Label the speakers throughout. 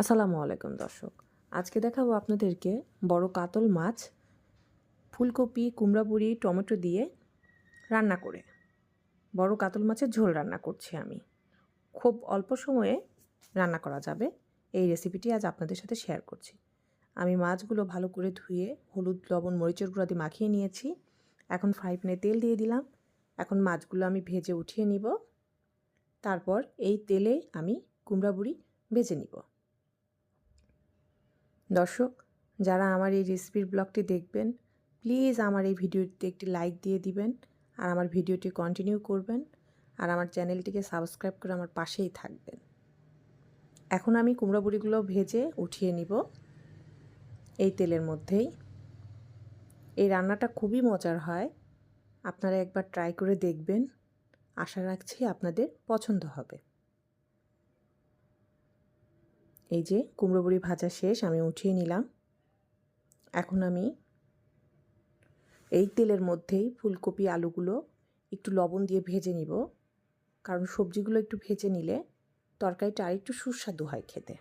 Speaker 1: আসসালামু আলাইকুম দর্শক। আজকে দেখাবো আপনাদেরকে বড় কাতল মাছ, ফুলকপি, কুমড়া বড়ি, টমেটো দিয়ে রান্না করে। বড় কাতল মাছের ঝোল রান্না করছি আমি। খুব অল্প সময়ে রান্না করা যাবে। এই রেসিপিটি আজ আপনাদের সাথে শেয়ার করছি। আমি মাছগুলো ভালো করে ধুয়ে হলুদ, লবণ, মরিচের গুঁড়া দিয়ে মাখিয়ে নিয়েছি। এখন ফ্রাই প্যানে তেল দিয়ে দিলাম। এখন মাছগুলো আমি ভেজে উঠিয়ে নিব। তারপর এই তেলে আমি কুমড়া বুড়ি ভেজে নিব। দর্শক, যারা আমার এই রেসিপির ব্লগটি দেখবেন, প্লিজ আমার এই ভিডিওটিতে একটি লাইক দিয়ে দিবেন আর আমার ভিডিওটি কন্টিনিউ করবেন আর আমার চ্যানেলটিকে সাবস্ক্রাইব করে আমার পাশেই থাকবেন। এখন আমি কুমড়া বড়িগুলো ভেজে উঠিয়ে নিব। এই তেলের মধ্যেই। এই রান্নাটা খুবই মজার হয়। আপনারা একবার ট্রাই করে দেখবেন। আশা রাখছি আপনাদের পছন্দ হবে। এই যে কুমড়ো বড়ি ভাজা শেষ, আমি উঠিয়ে নিলাম। এখন আমি এই তেলের মধ্যেই ফুলকপি, আলুগুলো একটু লবণ দিয়ে ভেজে নিব। কারণ সবজিগুলো একটু ভেজে নিলে তরকারিটা আর একটু সুস্বাদু হয় খেতে।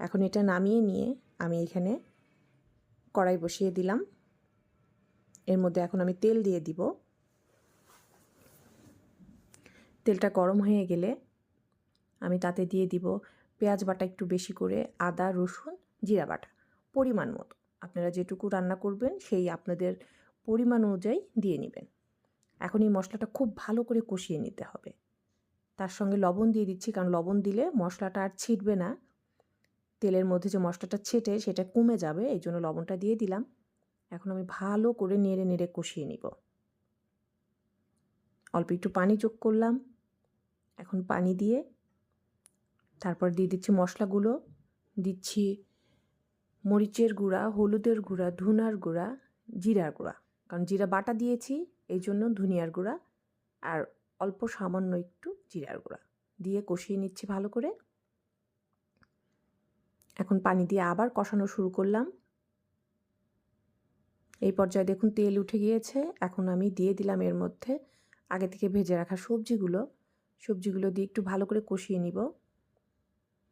Speaker 1: এখন এটা নামিয়ে নিয়ে আমি এখানে কড়াই বসিয়ে দিলাম। এর মধ্যে এখন আমি তেল দিয়ে দিব। তেলটা গরম হয়ে গেলে আমি তাতে দিয়ে দিব পেঁয়াজ বাটা একটু বেশি করে, আদা, রসুন, জিরা বাটা, পরিমাণ মতো। আপনারা যেটুকু রান্না করবেন সেই আপনাদের পরিমাণ অনুযায়ী দিয়ে নেবেন। এখন এই মশলাটা খুব ভালো করে কষিয়ে নিতে হবে। তার সঙ্গে লবণ দিয়ে দিচ্ছি, কারণ লবণ দিলে মশলাটা আর ছিটবে না। তেলের মধ্যে যে মশলাটা ছেটে সেটা কমে যাবে, এই জন্য লবণটা দিয়ে দিলাম। এখন আমি ভালো করে নেড়ে নেড়ে কষিয়ে নিব। অল্প একটু পানি যোগ করলাম। এখন পানি দিয়ে তারপর দিয়ে দিচ্ছি মশলাগুলো। দিচ্ছি মরিচের গুঁড়া, হলুদের গুঁড়া, ধুনার গুঁড়া, জিরার গুঁড়া। কারণ জিরা বাটা দিয়েছি, এই জন্য ধুনিয়ার গুঁড়া। আর অল্প সামান্য একটু জিরার গুঁড়া দিয়ে কষিয়ে নিচ্ছি ভালো করে। এখন পানি দিয়ে আবার কষানো শুরু করলাম। এই পর্যায়ে দেখুন তেল উঠে গিয়েছে। এখন আমি দিয়ে দিলাম এর মধ্যে আগে থেকে ভেজে রাখা সবজিগুলো। সবজিগুলো দিয়ে একটু ভালো করে কষিয়ে নিব।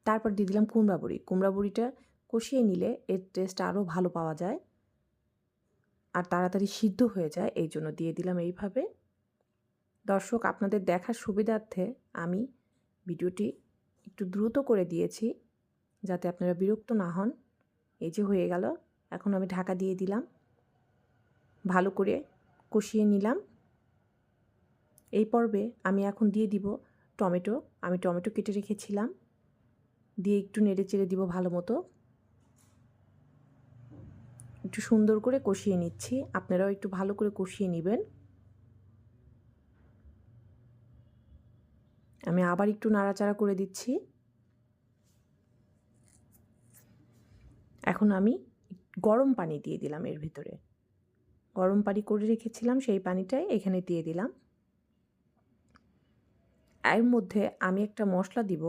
Speaker 1: তারপর দিয়ে দিলাম কুমড়া বড়ি। কুমড়া বড়িটা কষিয়ে নিলে এর টেস্ট আরও ভালো পাওয়া যায় আর তাড়াতাড়ি সিদ্ধ হয়ে যায়, এই জন্য দিয়ে দিলাম এইভাবে। দর্শক, আপনাদের দেখার সুবিধার্থে আমি ভিডিওটি একটু দ্রুত করে দিয়েছি যাতে আপনারা বিরক্ত না হন। এই যে হয়ে গেল, এখন আমি ঢাকা দিয়ে দিলাম। ভালো করে কষিয়ে নিলাম। এই পর্বে আমি এখন দিয়ে দিব টমেটো। আমি টমেটো কেটে রেখেছিলাম। দিয়ে একটু নেড়ে চেড়ে দিব ভালো মতো। একটু সুন্দর করে কষিয়ে নিচ্ছি। আপনারাও একটু ভালো করে কষিয়ে নেবেন। আমি আবার একটু নাড়াচাড়া করে দিচ্ছি। এখন আমি গরম পানি দিয়ে দিলাম এর ভিতরে। গরম পানি করে রেখেছিলাম, সেই পানিটাই এখানে দিয়ে দিলাম। এর মধ্যে আমি একটা মশলা দিব।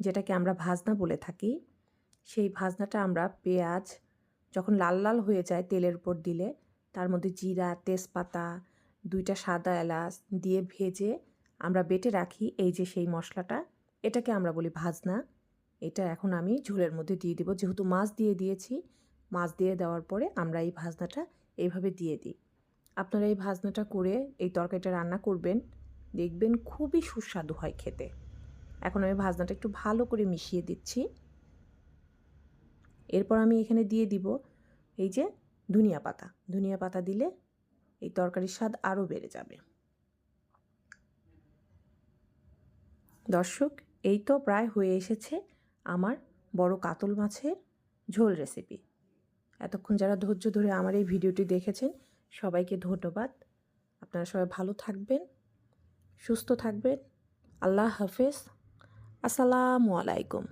Speaker 1: যেটাকে আমরা ভাজনা বলে থাকি, সেই ভাজনাটা আমরা পেঁয়াজ যখন লাল লাল হয়ে যায় তেলের উপর দিলে, তার মধ্যে জিরা, তেজপাতা, দুইটা সাদা এলাচ দিয়ে ভেজে আমরা বেটে রাখি এই যে সেই মশলাটা। এটাকে আমরা বলি ভাজনা। এটা এখন আমি ঝোলের মধ্যে দিয়ে দিব। যেহেতু মাছ দিয়ে দিয়েছি, মাছ দিয়ে দেওয়ার পরে আমরা এই ভাজনাটা এইভাবে দিয়ে দিই। আপনারা এই ভাজনাটা করে এই তরকারিটা রান্না করবেন, দেখবেন খুবই সুস্বাদু হয় খেতে। এখন আমি ভাজনাটা একটু ভালো করে মিশিয়ে দিচ্ছি। এরপর আমি এখানে দিয়ে দিব এই যে ধনিয়া পাতা। ধনিয়া পাতা দিলে এই তরকারির স্বাদ আরও বেড়ে যাবে। দর্শক, এই তো প্রায় হয়ে এসেছে আমার বড় কাতল মাছের ঝোল রেসিপি এতক্ষণ যারা ধৈর্য ধরে আমার এই ভিডিওটি দেখেছেন, সবাইকে ধন্যবাদ। আপনারা সবাই ভালো থাকবেন, সুস্থ থাকবেন। আল্লাহ হাফেজ। আসসালামু আলাইকুম।